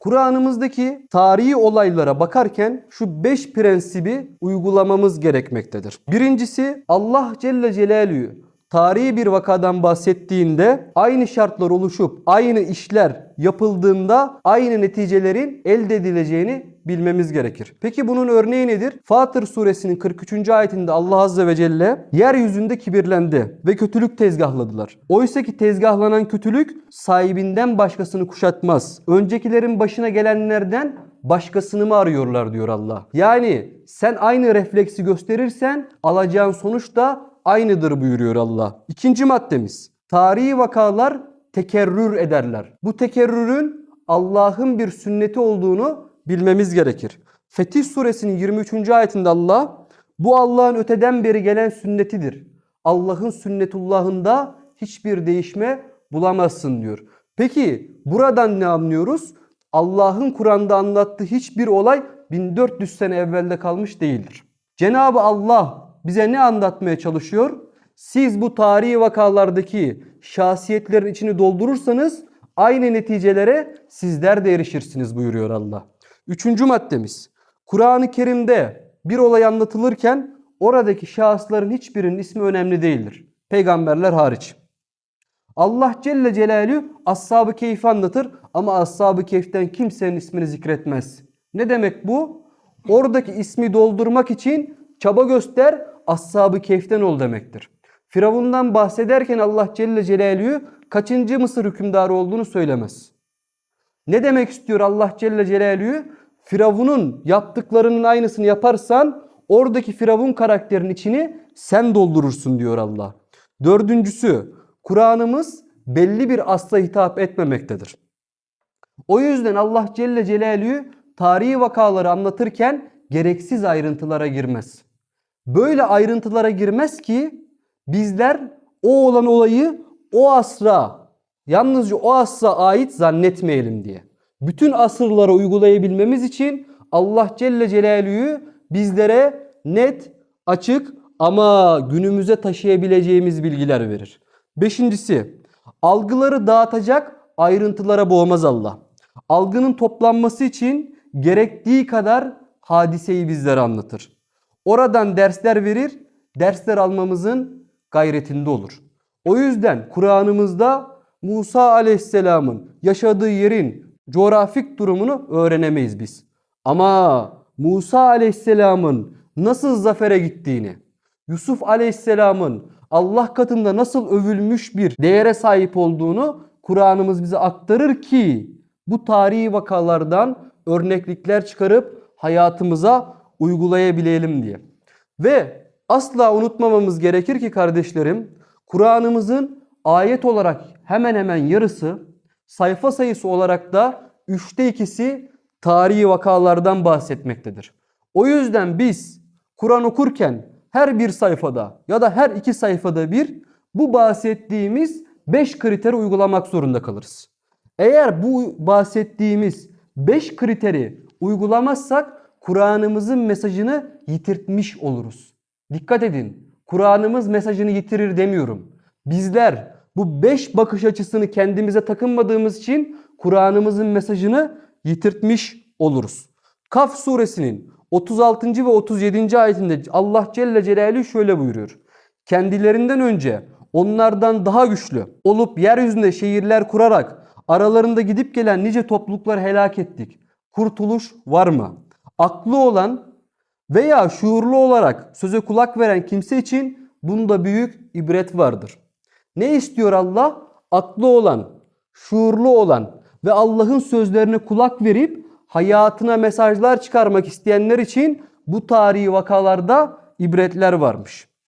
Kur'an'ımızdaki tarihi olaylara bakarken şu 5 prensibi uygulamamız gerekmektedir. Birincisi Allah Celle Celaluhu tarihi bir vakadan bahsettiğinde aynı şartlar oluşup aynı işler yapıldığında aynı neticelerin elde edileceğini bilmemiz gerekir. Peki bunun örneği nedir? Fatır suresinin 43. ayetinde Allah azze ve celle yeryüzünde kibirlendi ve kötülük tezgahladılar. Oysa ki tezgahlanan kötülük sahibinden başkasını kuşatmaz. Öncekilerin başına gelenlerden başkasını mı arıyorlar diyor Allah. Yani sen aynı refleksi gösterirsen alacağın sonuç da aynıdır buyuruyor Allah. İkinci maddemiz. Tarihi vakalar tekerrür ederler. Bu tekerrürün Allah'ın bir sünneti olduğunu bilmemiz gerekir. Fetih suresinin 23. ayetinde Allah bu Allah'ın öteden beri gelen sünnetidir. Allah'ın sünnetullahında hiçbir değişme bulamazsın diyor. Peki buradan ne anlıyoruz? Allah'ın Kur'an'da anlattığı hiçbir olay 1400 sene evvelde kalmış değildir. Cenab-ı Allah bize ne anlatmaya çalışıyor? Siz bu tarihi vakalardaki şahsiyetlerin içini doldurursanız aynı neticelere sizler de erişirsiniz buyuruyor Allah. Üçüncü maddemiz. Kur'an-ı Kerim'de bir olay anlatılırken oradaki şahısların hiçbirinin ismi önemli değildir. Peygamberler hariç. Allah Celle Celaluhu Ashab-ı Keyf'i anlatır ama Ashab-ı Keyf'ten kimsenin ismini zikretmez. Ne demek bu? Oradaki ismi doldurmak için çaba göster, Ashab-ı Keyf'ten ol demektir. Firavundan bahsederken Allah Celle Celaluhu kaçıncı Mısır hükümdarı olduğunu söylemez. Ne demek istiyor Allah Celle Celaluhu? Firavun'un yaptıklarının aynısını yaparsan oradaki Firavun karakterinin içini sen doldurursun diyor Allah. Dördüncüsü Kur'an'ımız belli bir asla hitap etmemektedir. O yüzden Allah Celle Celaluhu tarihi vakaları anlatırken gereksiz ayrıntılara girmez. Böyle ayrıntılara girmez ki bizler o olan olayı o asra yalnızca o asra ait zannetmeyelim diye. Bütün asırlara uygulayabilmemiz için Allah Celle Celaluhu bizlere net, açık ama günümüze taşıyabileceğimiz bilgiler verir. Beşincisi, algıları dağıtacak ayrıntılara boğmaz Allah. Algının toplanması için gerektiği kadar hadiseyi bizlere anlatır. Oradan dersler verir, dersler almamızın gayretinde olur. O yüzden Kur'an'ımızda Musa Aleyhisselam'ın yaşadığı yerin coğrafik durumunu öğrenemeyiz biz. Ama Musa Aleyhisselam'ın nasıl zafere gittiğini, Yusuf Aleyhisselam'ın Allah katında nasıl övülmüş bir değere sahip olduğunu Kur'an'ımız bize aktarır ki bu tarihi vakalardan örneklikler çıkarıp hayatımıza uygulayabilelim diye. Ve asla unutmamamız gerekir ki kardeşlerim Kur'an'ımızın ayet olarak hemen hemen yarısı sayfa sayısı olarak da üçte ikisi tarihi vakalardan bahsetmektedir. O yüzden biz Kur'an okurken her bir sayfada ya da her iki sayfada bir bu bahsettiğimiz beş kriteri uygulamak zorunda kalırız. Eğer bu bahsettiğimiz beş kriteri uygulamazsak Kur'an'ımızın mesajını yitirtmiş oluruz. Dikkat edin. Kur'an'ımız mesajını yitirir demiyorum. Bizler bu beş bakış açısını kendimize takınmadığımız için Kur'an'ımızın mesajını yitirtmiş oluruz. Kaf suresinin 36. ve 37. ayetinde Allah Celle Celaluhu şöyle buyuruyor. Kendilerinden önce onlardan daha güçlü olup yeryüzünde şehirler kurarak aralarında gidip gelen nice toplulukları helak ettik. Kurtuluş var mı? Aklı olan veya şuurlu olarak söze kulak veren kimse için bunda büyük ibret vardır. Ne istiyor Allah? Aklı olan, şuurlu olan ve Allah'ın sözlerine kulak verip hayatına mesajlar çıkarmak isteyenler için bu tarihi vakalarda ibretler varmış.